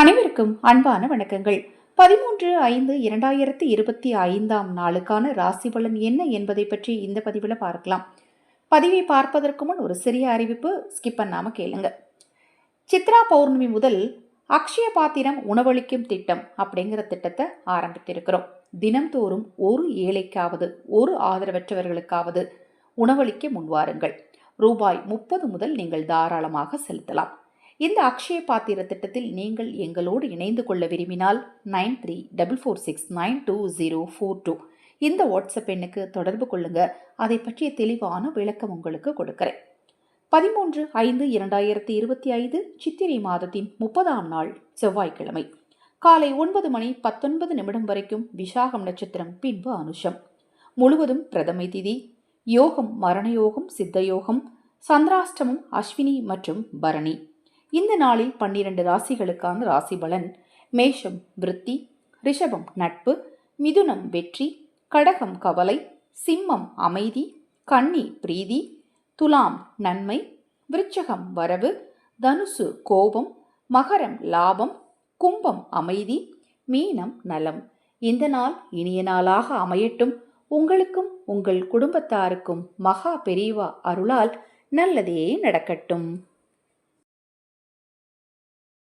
அனைவருக்கும் அன்பான வணக்கங்கள். பதிமூன்று ஐந்து இரண்டாயிரத்தி இருபத்தி ஐந்தாம் நாளுக்கான ராசி பலன் என்ன என்பதை பற்றி இந்த பதிவில் பார்க்கலாம். பதிவை பார்ப்பதற்கு முன் ஒரு சிறிய அறிவிப்பு ஸ்கிப் பண்ணாமல் கேளுங்க. சித்ரா பௌர்ணமி முதல் அக்ஷய பாத்திரம் உணவளிக்கும் திட்டம் அப்படிங்கிற திட்டத்தை ஆரம்பித்திருக்கிறோம். தினம்தோறும் ஒரு ஏழைக்காவது ஒரு ஆதரவற்றவர்களுக்காவது உணவளிக்க முன்வாருங்கள். ரூபாய் முப்பது முதல் நீங்கள் தாராளமாக செலுத்தலாம். இந்த அக்ஷய பாத்திர திட்டத்தில் நீங்கள் எங்களோடு இணைந்து கொள்ள விரும்பினால் nine three double four six nine two zero four two இந்த வாட்ஸ்அப் எண்ணுக்கு தொடர்பு கொள்ளுங்க. அதை பற்றிய தெளிவான விளக்கம் உங்களுக்கு கொடுக்கிறேன். பதிமூன்று ஐந்து இரண்டாயிரத்தி இருபத்தி ஐந்து சித்திரை மாதத்தின் முப்பதாம் நாள் செவ்வாய்க்கிழமை. காலை ஒன்பது மணி பத்தொன்பது நிமிடம் வரைக்கும் விசாகம் நட்சத்திரம் பின்பு அனுஷம். முழுவதும் பிரதமை திதி. யோகம் மரண யோகம் சித்த யோகம். சந்திராஷ்டமம் அஸ்வினி மற்றும் பரணி. இந்த நாளில் பன்னிரண்டு ராசிகளுக்கான ராசி பலன். மேஷம் விருத்தி ரிஷபம் நட்பு மிதுனம் வெற்றி கடகம் கவலை சிம்மம் அமைதி கன்னி பிரீதி துலாம் நன்மை விருச்சகம் வரவு தனுசு கோபம் மகரம் லாபம் கும்பம் அமைதி மீனம் நலம். இந்த நாள் இனிய நாளாக அமையட்டும். உங்களுக்கும் உங்கள் குடும்பத்தாருக்கும் மகா பெரியவா அருளால் நல்லதே நடக்கட்டும்.